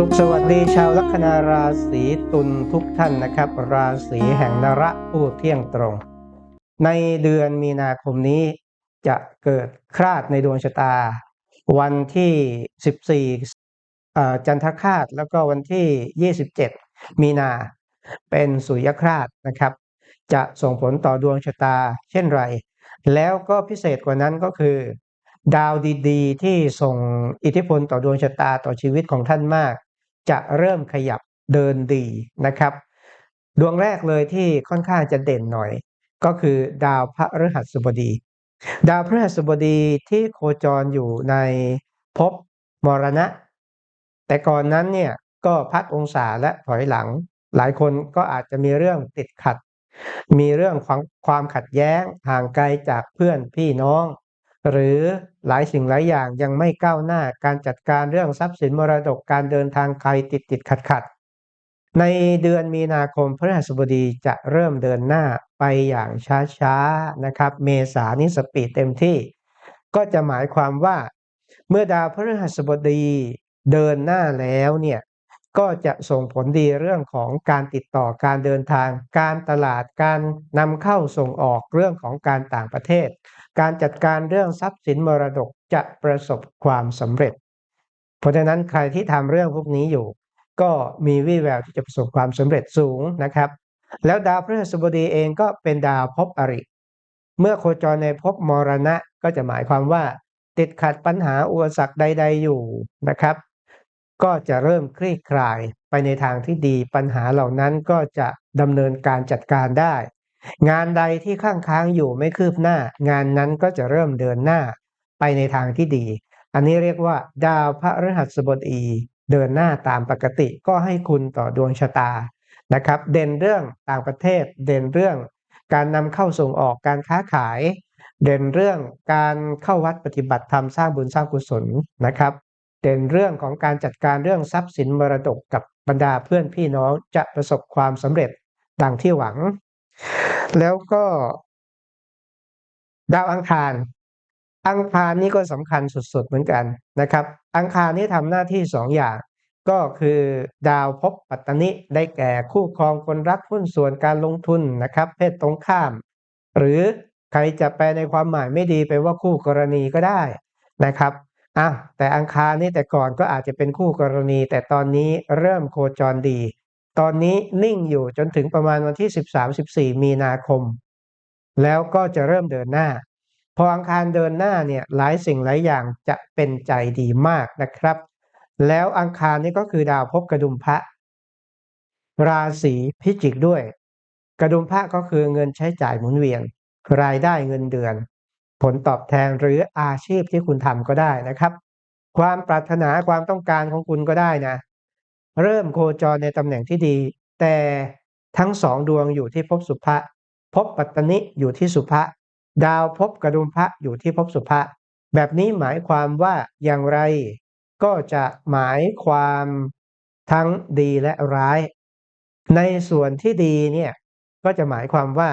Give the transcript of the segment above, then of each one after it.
สุขสวัสดีชาวลัคนาราศีตุลทุกท่านนะครับ ราศีแห่งนระผู้เที่ยงตรง ในเดือนมีนาคมนี้จะเกิดคราดในดวงชะตา วันที่ 14 จันทคาดแล้วก็วันที่ 27 มีนาเป็นสุริยคราดนะครับ จะส่งผลต่อดวงชะตาเช่นไร แล้วก็พิเศษกว่านั้นก็คือ ดาวดี ๆ ที่ส่งอิทธิพลต่อดวงชะตาต่อชีวิตของท่านมาก จะเริ่มขยับเดินดีนะครับ ดวงแรกเลยที่ค่อนข้างจะเด่นหน่อย ก็คือดาวพระฤหัสบดี ดาวพฤหัสบดีที่โคจรอยู่ในภพมรณะ แต่ก่อนนั้นเนี่ยก็พัดองศาและถอยหลัง หลายคนก็อาจจะมีเรื่องติดขัด มีเรื่องความความขัดแย้งห่างไกลจากเพื่อนพี่น้อง หรือหลายสิ่งหลายอย่างยังไม่ก้าวหน้าการจัดการเรื่องทรัพย์สินมรดกการเดินทางไกลติดติดขัดขัดในเดือนมีนาคมพฤหัสบดีจะเริ่มเดินหน้าไปอย่างช้าๆนะครับ เมษานี้สปีดเต็มที่ ก็จะหมายความว่า เมื่อดาวพฤหัสบดีเดินหน้าแล้วเนี่ย ก็จะส่งผลดีเรื่องของการติดต่อการเดินทาง การตลาดการนำเข้าส่งออกเรื่องของการต่างประเทศ การจัดการเรื่องทรัพย์สินมรดกจะประสบความสำเร็จ เพราะฉะนั้นใครที่ทำเรื่องพวกนี้อยู่ ก็มีวี่แววที่จะประสบความสำเร็จสูงนะครับ แล้วดาวพฤหัสบดีเองก็เป็นดาวภพอริ เมื่อโคจรในภพมรณะก็จะหมายความว่า ติดขัดปัญหาอุปสรรคใด ๆอยู่นะครับ ก็จะเริ่มคลี่คลายไปในทางที่ดีปัญหาเหล่านั้นก็จะดำเนินการจัดการได้ งานใดที่ข้างค้างอยู่ไม่คืบหน้า งานนั้นก็จะเริ่มเดินหน้าไปในทางที่ดี อันนี้เรียกว่า ดาวพระฤหัสบดีเดินหน้าตามปกติก็ให้คุณต่อดวงชะตานะครับ เด่นเรื่องต่างประเทศ เด่นเรื่อง การนำเข้าส่งออกการค้าขาย เด่นเรื่องการเข้าวัดปฏิบัติธรรมสร้างบุญสร้างกุศลนะครับ เด่นเรื่องของการจัดการเรื่องทรัพย์สินมรดกกับบรรดาเพื่อนพี่น้องจะประสบความสำเร็จดังที่หวัง แล้วก็ ดาวอังคาร อังคารนี่ก็สำคัญสุดๆเหมือนกันนะครับ อังคารนี่ทำหน้าที่สองอย่าง ก็คือดาวภพปัตตนิได้แก่คู่ครองคนรักหุ้นส่วนการลงทุนนะครับ เพศตรงข้าม หรือใครจะแปลในความหมายไม่ดีไปว่าคู่กรณีก็ได้นะครับ อะแต่อังคารนี่แต่ก่อนก็อาจจะเป็นคู่กรณี แต่ตอนนี้เริ่มโคจรดี ตอนนี้นิ่งอยู่จนถึงประมาณวันที่ 13-14 มีนาคม แล้วก็จะเริ่มเดินหน้า พออังคารเดินหน้าเนี่ยหลายสิ่งหลายอย่างจะเป็นใจดีมากนะครับ แล้วอังคารนี่ก็คือดาวภพกระดุมพระ ราศีพิจิกด้วย กระดุมพระก็คือเงินใช้จ่ายหมุนเวียน รายได้เงินเดือน ผลตอบแทนหรืออาชีพที่คุณทำก็ได้นะครับ ความปรารถนาความต้องการของคุณก็ได้นะ เริ่มโคจรในตำแหน่งที่ดี แต่ทั้งสองดวงอยู่ที่ภพสุภะภพปัตตนิอยู่ที่สุภะดาวภพกระดุมพระอยู่ที่ภพสุภะแบบนี้หมายความว่าอย่างไร ก็จะหมายความทั้งดีและร้าย ในส่วนที่ดีเนี่ยก็จะหมายความว่า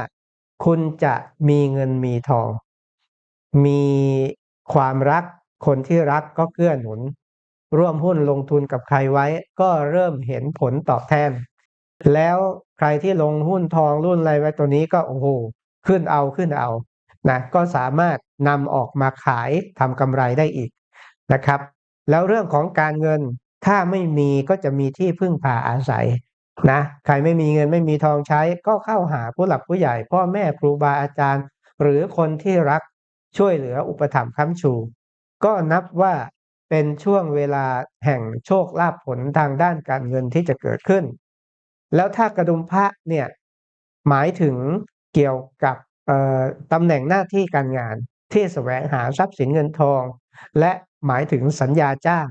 คุณจะมีเงินมีทอง มีความรัก คนที่รักก็เกื้อหนุน ร่วมหุ้นลงทุนกับใครไว้ ก็เริ่มเห็นผลตอบแทน แล้วใครที่ลงหุ้นทองรุ่นอะไรไว้ตัวนี้ก็โอ้โหขึ้นเอาขึ้นเอานะก็สามารถนำออกมาขายทำกำไรได้อีกนะครับ แล้วเรื่องของการเงินถ้าไม่มีก็จะมีที่พึ่งพาอาศัยนะใครไม่มีเงินไม่มีทองใช้ก็เข้าหาผู้หลักผู้ใหญ่ พ่อแม่ครูบาอาจารย์ หรือคนที่รัก ช่วยเหลืออุปถัมภ์ค้ำชู ก็นับว่าเป็นช่วงเวลาแห่งโชคลาภผลทางด้านการเงินที่จะเกิดขึ้น แล้วถ้ากระดุมพระเนี่ยหมายถึงเกี่ยวกับตำแหน่งหน้าที่การงานที่แสวงหาทรัพย์สินเงินทอง และหมายถึงสัญญาจ้าง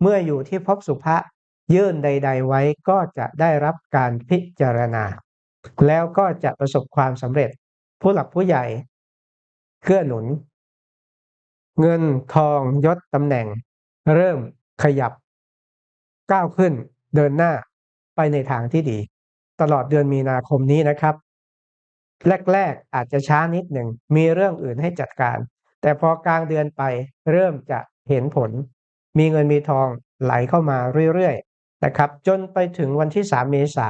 เมื่ออยู่ที่ภพสุภะยื่นใด ๆ ไว้ก็จะได้รับการพิจารณา แล้วก็จะประสบความสำเร็จ ผู้หลักผู้ใหญ่ เกื้อหนุน เงินทองยศตำแหน่ง เริ่มขยับ ก้าวขึ้นเดินหน้าไปในทางที่ดี ตลอดเดือนมีนาคมนี้นะครับ แรก ๆ อาจจะช้านิดหนึ่งมีเรื่องอื่นให้จัดการ แต่พอกลางเดือนไปเริ่มจะเห็นผล มีเงินมีทองไหลเข้ามาเรื่อยนะครับ จนไปถึงวันที่ 3 เมษา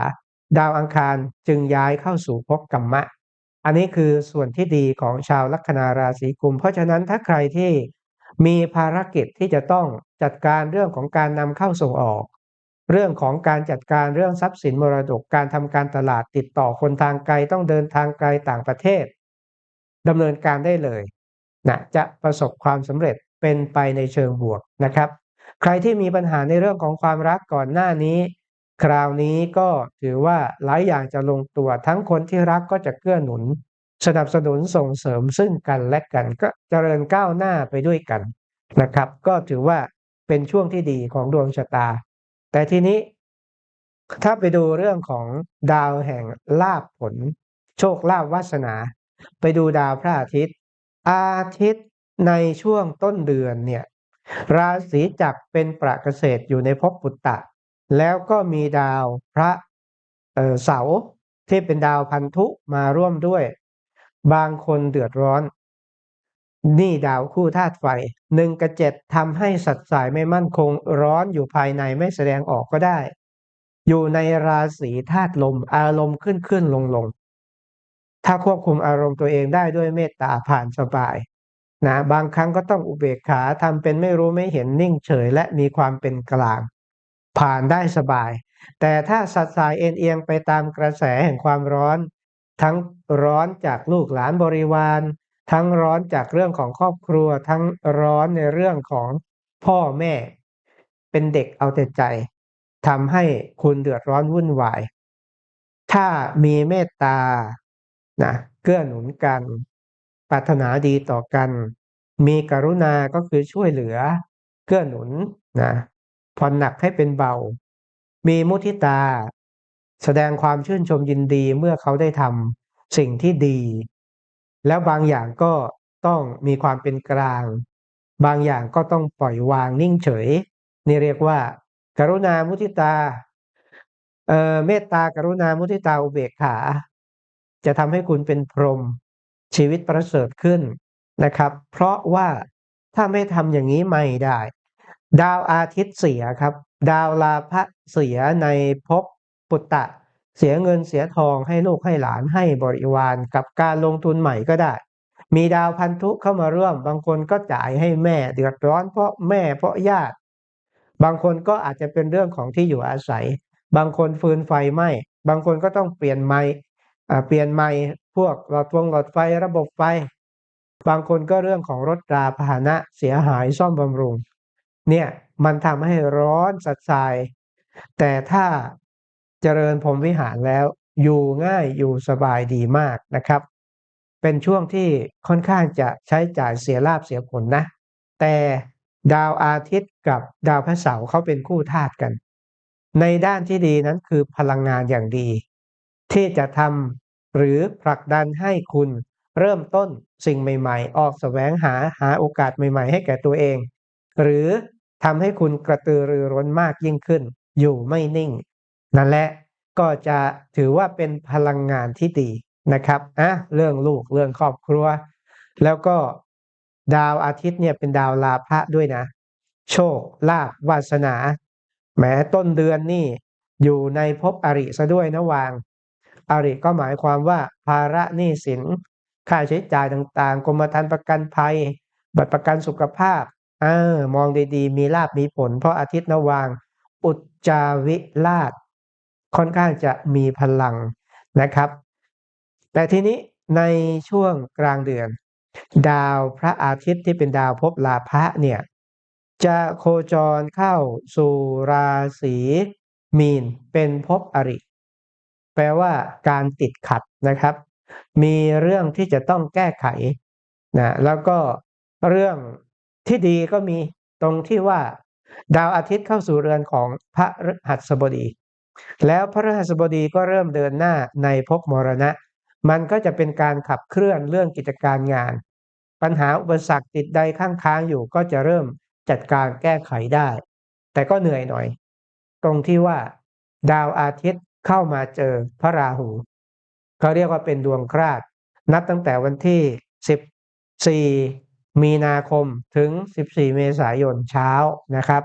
ดาวอังคารจึงย้ายเข้าสู่ภพกัมมะ อันนี้คือส่วนที่ดีของชาวลัคนาราศีกุม เพราะฉะนั้นถ้าใครที่มีภารกิจที่จะต้องจัดการเรื่องของการนำเข้าส่งออก เรื่องของการจัดการเรื่องทรัพย์สินมรดกการทำการตลาดติดต่อคนทางไกลต้องเดินทางไกลต่างประเทศดำเนินการได้เลยนะจะประสบความสำเร็จเป็นไปในเชิงบวกนะครับ ใครที่มีปัญหาในเรื่องของความรักก่อนหน้านี้ คราวนี้ก็ถือว่าหลายอย่างจะลงตัวทั้งคนที่รักก็จะเกื้อหนุน สนับสนุนส่งเสริมซึ่งกันและกันก็เจริญก้าวหน้าไปด้วยกันนะครับ ก็ถือว่าเป็นช่วงที่ดีของดวงชะตา แต่ทีนี้ ถ้าไปดูเรื่องของดาวแห่งลาภผล โชคลาภวาสนา ไปดูดาวพระอาทิตย์ อาทิตย์ในช่วงต้นเดือนเนี่ย ราศีจักรเป็นประเกษตรอยู่ในภพปุตตะ แล้วก็มีดาวพระเสาที่เป็นดาวพันธุมาร่วมด้วย บางคนเดือดร้อน นี่ดาวคู่ธาตุไฟหนึ่งกับเจ็ดทำให้สัตว์สายไม่มั่นคงร้อนอยู่ภายในไม่แสดงออกก็ได้ อยู่ในราศีธาตุลมอารมณ์ขึ้นขึ้นลงลงถ้าควบคุมอารมณ์ตัวเองได้ด้วยเมตตาผ่านสบายนะบางครั้งก็ต้องอุเบกขาทำเป็นไม่รู้ไม่เห็นนิ่งเฉยและมีความเป็นกลาง ผ่านได้สบาย แต่ถ้าสัดสายเอ็นเอียงไปตามกระแสแห่งความร้อน ทั้งร้อนจากลูกหลานบริวาร ทั้งร้อนจากเรื่องของครอบครัว ทั้งร้อนในเรื่องของพ่อแม่ เป็นเด็กเอาแต่ใจทำให้คุณเดือดร้อนวุ่นวาย ถ้ามีเมตตานะเกื้อหนุนกันปรารถนาดีต่อกัน มีกรุณาก็คือช่วยเหลือ เกื้อหนุนนะ ผ่อนหนักให้เป็นเบา มีมุทิตา แสดงความชื่นชมยินดีเมื่อเขาได้ทำสิ่งที่ดี แล้วบางอย่างก็ต้องมีความเป็นกลาง บางอย่างก็ต้องปล่อยวางนิ่งเฉย นี่เรียกว่า กรุณามุทิตาเอ่อเมตตากรุณามุทิตาอุเบกขา จะทำให้คุณเป็นพรหมชีวิตประเสริฐขึ้นนะครับ เพราะว่าถ้าไม่ทำอย่างนี้ไม่ได้ ดาวอาทิตย์เสียครับ ดาวลาภะเสียในภพปุตตะ เสียเงินเสียทองให้ลูกให้หลานให้บริวารกับการลงทุนใหม่ก็ได้ มีดาวพันธุเข้ามาร่วม บางคนก็จ่ายให้แม่เดือดร้อนเพราะแม่เพราะญาติ บางคนก็อาจจะเป็นเรื่องของที่อยู่อาศัย บางคนฟืนไฟไหม้บางคนก็ต้องเปลี่ยนไม้เปลี่ยนไม้พวกหลอดวงหลอดไฟระบบไฟ บางคนก็เรื่องของรถราพาหนะเสียหายซ่อมบำรุง เนี่ยมันทำให้ร้อนสัดสาย แต่ถ้าเจริญพรหมวิหารแล้ว อยู่ง่ายอยู่สบายดีมากนะครับ เป็นช่วงที่ค่อนข้างจะใช้จ่ายเสียลาบเสียผลนะ แต่ดาวอาทิตย์กับดาวพระเสาร์เขาเป็นคู่ธาตุกัน ในด้านที่ดีนั้นคือพลังงานอย่างดี ที่จะทำหรือผลักดันให้คุณเริ่มต้นสิ่งใหม่ ๆ ออกแสวงหาหาโอกาสใหม่ ๆ ให้แก่ตัวเอง หรือ ทำให้คุณกระตือรือร้นมากยิ่งขึ้น อยู่ไม่นิ่ง นั่นแหละก็จะถือว่าเป็นพลังงานที่ดีนะครับอะเรื่องลูกเรื่องครอบครัว แล้วก็ดาวอาทิตย์เนี่ยเป็นดาวลาภะด้วยนะ โชคลาภวาสนาแม้ต้นเดือนนี่อยู่ในภพอริซะด้วยนะวาง อริก็หมายความว่าภาระหนี้สิน ค่าใช้จ่ายต่างๆ กรมธรรม์ประกันภัย บัตรประกันสุขภาพ เออมองดีๆ มีลาบมีผล เพราะอาทิตย์นวาง อุจจาวิลาภค่อนข้างจะมีพลังนะครับ แต่ทีนี้ในช่วงกลางเดือน ดาวพระอาทิตย์ที่เป็นดาวภพลาภะเนี่ย จะโคจรเข้าสู่ราศีมีนเป็นภพอริ แปลว่าการติดขัดนะครับ มีเรื่องที่จะต้องแก้ไขนะแล้วก็เรื่อง ที่ดีก็มีตรงที่ว่า ดาวอาทิตย์เข้าสู่เรือนของพระหัสบดี แล้วพระหัสบดีก็เริ่มเดินหน้าในภพมรณะ มันก็จะเป็นการขับเคลื่อนเรื่องกิจการงาน ปัญหาอุปสรรคติดใดข้างค้างอยู่ก็จะเริ่มจัดการแก้ไขได้ แต่ก็เหนื่อยหน่อย ตรงที่ว่า ดาวอาทิตย์เข้ามาเจอพระราหูเขาเรียกว่าเป็นดวงคราด นับตั้งแต่วันที่ 14 มีนาคมถึง 14 เมษายนเช้านะครับ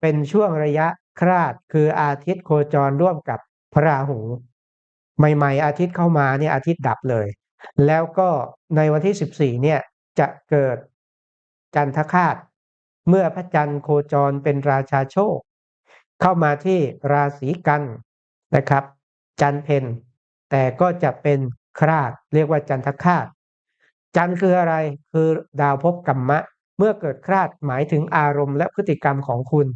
เป็นช่วงระยะคราดคืออาทิตย์โคจรร่วมกับพระราหู ใหม่ๆ อาทิตย์เข้ามาเนี่ยอาทิตย์ดับเลย แล้วก็ในวันที่ 14 เนี่ยจะเกิดจันทคาตเมื่อพระจันทร์โคจรเป็นราชาโชค เข้ามาที่ราศีกันนะครับ จันเพนแต่ก็จะเป็นคราดเรียกว่าจันทคาต จันทร์คืออะไรคือดาวภพกัมมะ เมื่อเกิดคราดหมายถึงอารมณ์และพฤติกรรมของคุณ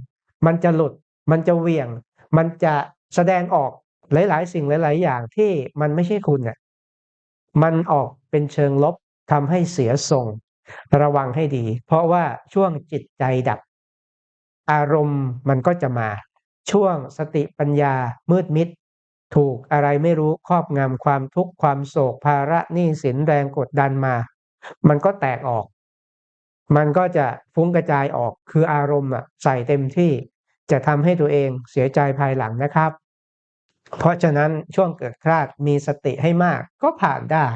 มันจะหลุด มันจะเวี่ยง มันจะแสดงออกหลาย ๆ สิ่งหลาย ๆ อย่างที่มันไม่ใช่คุณเนี่ยมันออกเป็นเชิงลบทำให้เสียทรงระวังให้ดี เพราะว่าช่วงจิตใจดับ อารมณ์มันก็จะมา ช่วงสติปัญญามืดมิด ถูกอะไรไม่รู้ครอบงำความทุกข์ความโศกภาระหนี้สินแรงกดดันมา มันก็แตกออก มันก็จะฟุ้งกระจายออกคืออารมณ์อะใส่เต็มที่จะทำให้ตัวเองเสียใจภายหลังนะครับ เพราะฉะนั้นช่วงเกิดคลาดมีสติให้มากก็ผ่านได้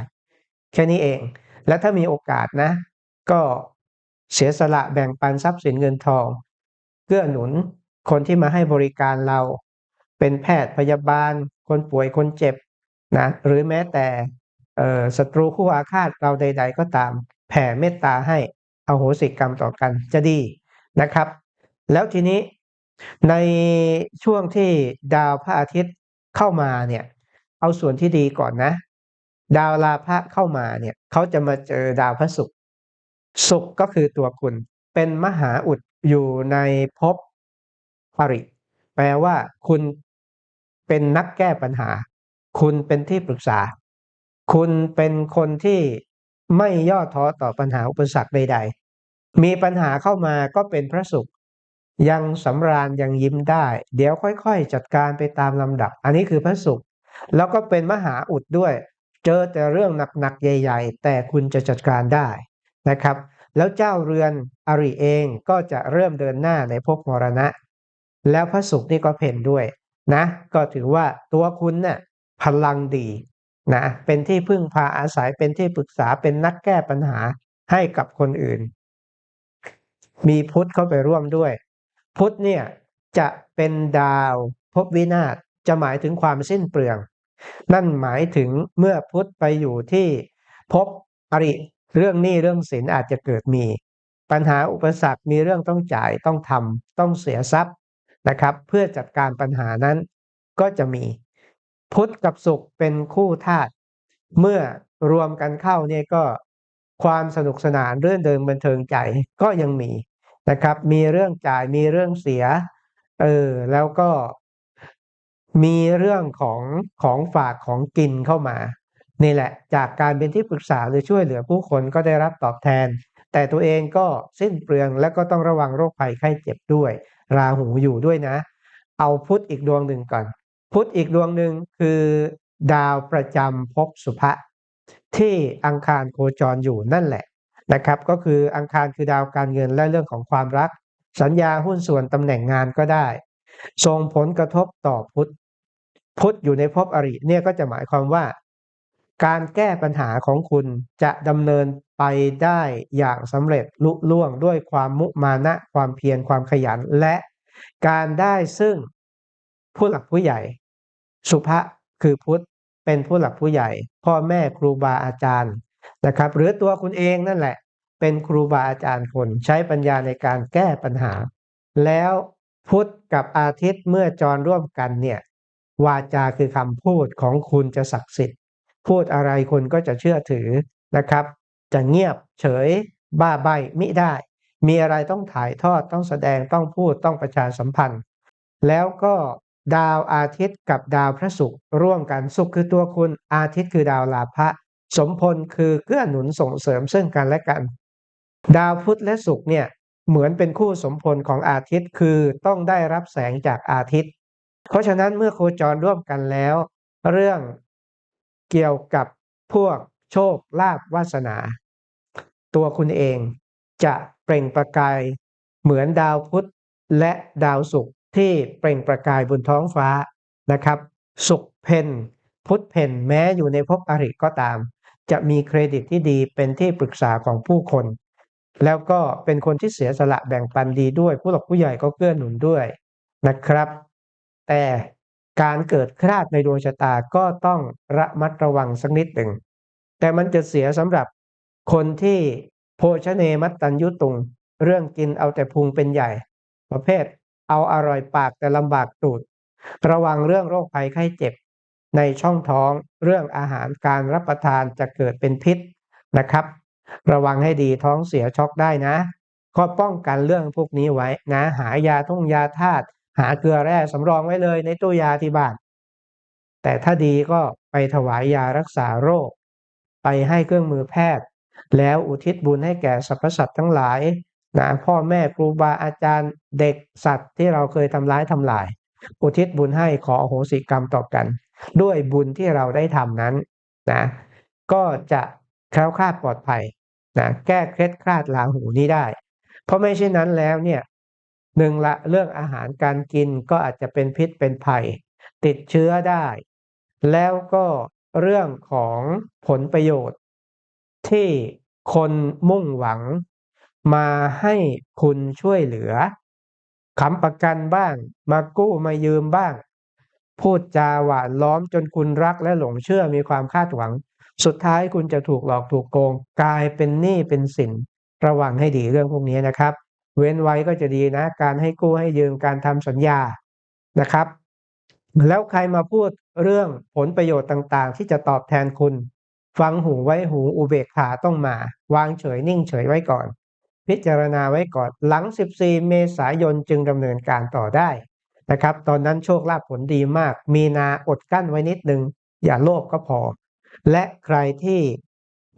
แค่นี้เอง และถ้ามีโอกาสนะ ก็เสียสละแบ่งปันทรัพย์สินเงินทองเกื้อหนุนคนที่มาให้บริการเรา เป็นแพทย์พยาบาล คนป่วยคนเจ็บนะหรือแม้แต่ศัตรูคู่อาฆาตเราใด ๆ ก็ตาม แผ่เมตตาให้อโหสิกรรมต่อกันจะดีนะครับ แล้วทีนี้ในช่วงที่ดาวพระอาทิตย์เข้ามาเนี่ยเอาส่วนที่ดีก่อนนะ ดาวลาภะเข้ามาเนี่ยเขาจะมาเจอดาวพระศุกร์ศุกร์ก็คือตัวคุณ เป็นมหาอุดอยู่ในภพปริ แปลว่าคุณ เป็นนักแก้ปัญหา คุณเป็นที่ปรึกษา คุณเป็นคนที่ไม่ย่อท้อต่อปัญหาอุปสรรคใด ๆ มีปัญหาเข้ามาก็เป็นพระศุกร์ยังสำราญยังยิ้มได้ เดี๋ยวค่อยๆ จัดการไปตามลำดับ อันนี้คือพระศุกร์แล้วก็เป็นมหาอุดด้วย เจอแต่เรื่องหนักๆใหญ่ ๆ แต่คุณจะจัดการได้นะครับ แล้วเจ้าเรือนอริเองก็จะเริ่มเดินหน้าในภพมรณะ แล้วพระศุกร์นี่ก็เพ่นด้วย นะ ก็ถือว่าตัวคุณเนี่ยพลังดีนะเป็นที่พึ่งพาอาศัยเป็นที่ปรึกษาเป็นนักแก้ปัญหาให้กับคนอื่น มีพุทธเข้าไปร่วมด้วย พุทธเนี่ยจะเป็นดาวพบวินาศจะหมายถึงความสิ้นเปลือง นั่นหมายถึงเมื่อพุทธไปอยู่ที่พบอริเรื่องหนี้เรื่องสินอาจจะเกิดมี ปัญหาอุปสรรคมีเรื่องต้องจ่ายต้องทำต้องเสียทรัพย์ นะครับ เพื่อจัดการปัญหานั้นก็จะมีพุทธกับศุกร์เป็นคู่ธาตุเมื่อรวมกันเข้าเนี่ยก็ความสนุกสนานเรื่อนเดิมบันเทิงใจก็ยังมีนะครับ มีเรื่องจ่ายมีเรื่องเสียเออแล้วก็มีเรื่องของของฝากของกินเข้ามา นี่แหละ จากการเป็นที่ปรึกษาหรือช่วยเหลือผู้คนก็ได้รับตอบแทน แต่ตัวเองก็สิ้นเปลืองและก็ต้องระวังโรคภัยไข้เจ็บด้วย ราหูอยู่ด้วยนะ เอาพุธอีกดวงหนึ่งก่อน พุธอีกดวงหนึ่งคือดาวประจำภพสุภะที่อังคารโคจรอยู่นั่นแหละนะครับ ก็คืออังคารคือดาวการเงินและเรื่องของความรัก สัญญาหุ้นส่วนตำแหน่งงานก็ได้ส่งผลกระทบต่อพุทธพุทธอยู่ในภพอริเนี่ยก็จะหมายความว่า การแก้ปัญหาของคุณจะดำเนิน ไปได้อย่างสำเร็จลุล่วงด้วยความมุมานะความเพียรความขยันและการได้ซึ่งผู้หลักผู้ใหญ่ สุภะคือพุทธเป็นผู้หลักผู้ใหญ่ พ่อแม่ครูบาอาจารย์นะครับ หรือตัวคุณเองนั่นแหละ เป็นครูบาอาจารย์คนใช้ปัญญาในการแก้ปัญหา แล้วพุทธกับอาทิตย์เมื่อจรร่วมกันเนี่ยวาจาคือคำพูดของคุณจะศักดิ์สิทธิ์ พูดอะไรคนก็จะเชื่อถือนะครับ จะเงียบเฉย บ้าใบมิได้ มีอะไรต้องถ่ายทอดต้องแสดงต้องพูดต้องประชาสัมพันธ์ แล้วก็ดาวอาทิตย์กับดาวพระศุกร์ร่วมกันศุกร์คือตัวคุณอาทิตย์คือดาวลาภะสมพลคือเกื้อหนุนส่งเสริมซึ่งกันและกัน ดาวพุธและศุกร์เนี่ยเหมือนเป็นคู่สมพลของอาทิตย์คือต้องได้รับแสงจากอาทิตย์ เพราะฉะนั้นเมื่อโคจรร่วมกันแล้ว เรื่องเกี่ยวกับพวกโชคลาภวาสนา ตัวคุณเองจะเปล่งประกายเหมือนดาวพุธและดาวศุกร์ที่เปล่งประกายบนท้องฟ้านะครับ ศุกร์เพนพุธเพนแม้อยู่ในภพอริก็ตาม จะมีเครดิตที่ดีเป็นที่ปรึกษาของผู้คน แล้วก็เป็นคนที่เสียสละแบ่งปันดีด้วย ผู้หลักผู้ใหญ่ก็เกื้อหนุนด้วยนะครับ แต่การเกิดคลาดในดวงชะตาก็ต้องระมัดระวังสักนิดหนึ่งแต่มันจะเสียสำหรับ คนที่โภชเนมัตตัญยุตุง เรื่องกินเอาแต่พุงเป็นใหญ่ ประเภท เอาอร่อยปากแต่ลำบากตูด ระวังเรื่องโรคภัยไข้เจ็บ ในช่องท้องเรื่องอาหารการรับประทานจะเกิดเป็นพิษนะครับ ระวังให้ดีท้องเสียช็อกได้นะก็ป้องกันเรื่องพวกนี้ไว้นะ หายาทุ่งยาธาตุหาเกลือแร่สำรองไว้เลยในตู้ยาที่บ้านแต่ถ้าดีก็ไปถวายยารักษาโรค ไปให้เครื่องมือแพทย์ แล้วอุทิศบุญให้แก่สรรพสัตว์ทั้งหลายนะพ่อแม่ครูบาอาจารย์เด็กสัตว์ที่เราเคยทำร้ายทำลาย อุทิศบุญให้ขออโหสิกรรมต่อกัน ด้วยบุญที่เราได้ทำนั้นนะก็จะแคล้วคลาดปลอดภัยนะแก้เคล็ดคลาดหลาหูนี้ได้ เพราะไม่เช่นนั้นแล้วเนี่ยหนึ่งละเรื่องอาหารการกินก็อาจจะเป็นพิษเป็นภัย ติดเชื้อได้ แล้วก็เรื่องของผลประโยชน์ ที่ คนมุ่งหวัง มาให้คุณช่วยเหลือค้ำประกันบ้าง มากู้มายืมบ้าง พูดจาหวานล้อมจนคุณรักและหลงเชื่อมีความคาดหวัง สุดท้ายคุณจะถูกหลอกถูกโกง กลายเป็นหนี้เป็นสินระวังให้ดีเรื่องพวกนี้นะครับ เว้นไว้ก็จะดีนะ การให้กู้ให้ยืมการทำสัญญานะครับ แล้วใครมาพูดเรื่องผลประโยชน์ต่างๆ ที่จะตอบแทนคุณ ฟังหูไว้หูอุเบกขาต้องมา วางเฉยนิ่งเฉยไว้ก่อน พิจารณาไว้ก่อนหลัง 14 เมษายนจึงดำเนินการต่อได้นะครับ ตอนนั้นโชคลาภผลดีมาก มีนาอดกั้นไว้นิดนึง อย่าโลภก็พอ และใครที่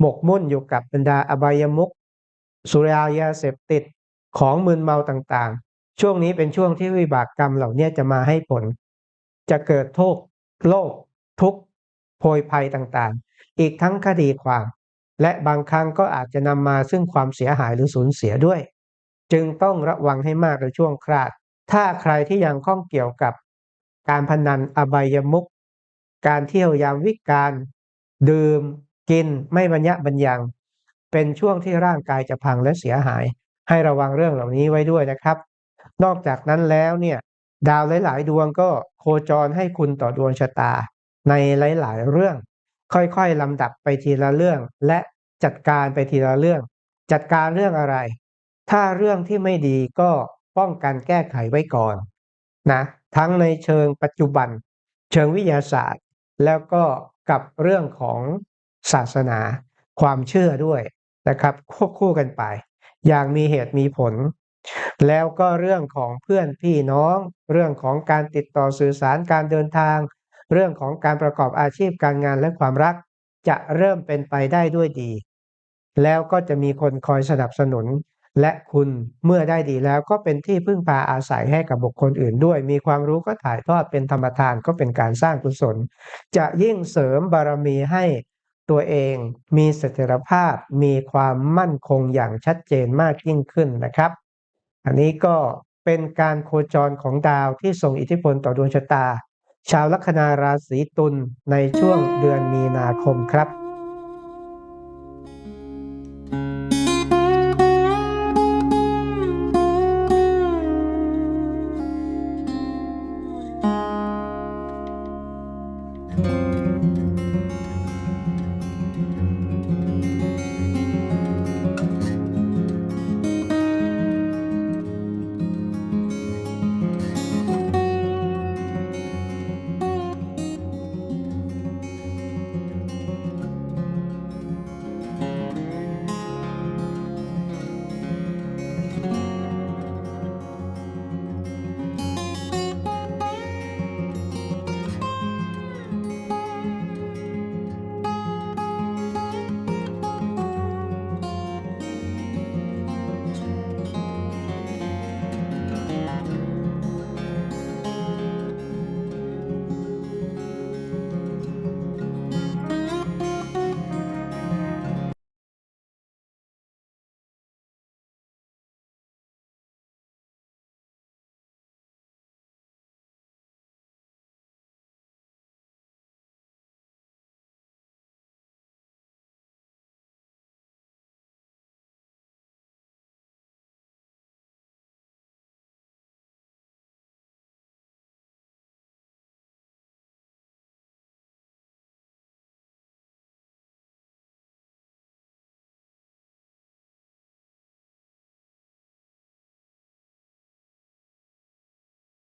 หมกมุ่นอยู่กับบรรดาอบายมุขสุรายาเสพติดของมึนเมาต่างๆ ช่วงนี้เป็นช่วงที่วิบากกรรมเหล่านี้จะมาให้ผล จะเกิดโทษโลกทุกข์ โพยภัยต่างๆ อีกทั้งคดีความ และบางครั้งก็อาจจะนำมาซึ่งความเสียหายหรือสูญเสียด้วย จึงต้องระวังให้มากในช่วงคลาด ถ้าใครที่ยังข้องเกี่ยวกับ การพนันอบายมุขการเที่ยวยามวิการดื่ม กินไม่บรรยะบรรยัง เป็นช่วงที่ร่างกายจะพังและเสียหาย ให้ระวังเรื่องเหล่านี้ไว้ด้วยนะครับ นอกจากนั้นแล้วเนี่ย ดาวหลาย ๆ ดวงก็โคจรให้คุณต่อดวงชะตา ในหลาย ๆ เรื่อง ค่อยๆลำดับไปทีละเรื่อง และจัดการไปทีละเรื่อง จัดการเรื่องอะไร ถ้าเรื่องที่ไม่ดีก็ป้องกันแก้ไขไว้ก่อนนะทั้งในเชิงปัจจุบัน เชิงวิทยาศาสตร์ แล้วก็กับเรื่องของศาสนา ความเชื่อด้วยนะครับควบคู่กันไป อย่างมีเหตุมีผล แล้วก็เรื่องของเพื่อนพี่น้อง เรื่องของการติดต่อสื่อสารการเดินทาง เรื่องของการประกอบอาชีพการงานและความรัก จะเริ่มเป็นไปได้ด้วยดี แล้วก็จะมีคนคอยสนับสนุน และคุณเมื่อได้ดีแล้วก็เป็นที่พึ่งพาอาศัยให้กับบุคคลอื่นด้วย มีความรู้ก็ถ่ายทอดเป็นธรรมทานก็เป็นการสร้างกุศล จะยิ่งเสริมบารมีให้ตัวเองมีเสถียรภาพมีความมั่นคงอย่างชัดเจนมากยิ่งขึ้นนะครับ อันนี้ก็เป็นการโคจรของดาวที่ส่งอิทธิพลต่อดวงชะตา ชาวลัคนาราศีตุลในช่วงเดือนมีนาคมครับ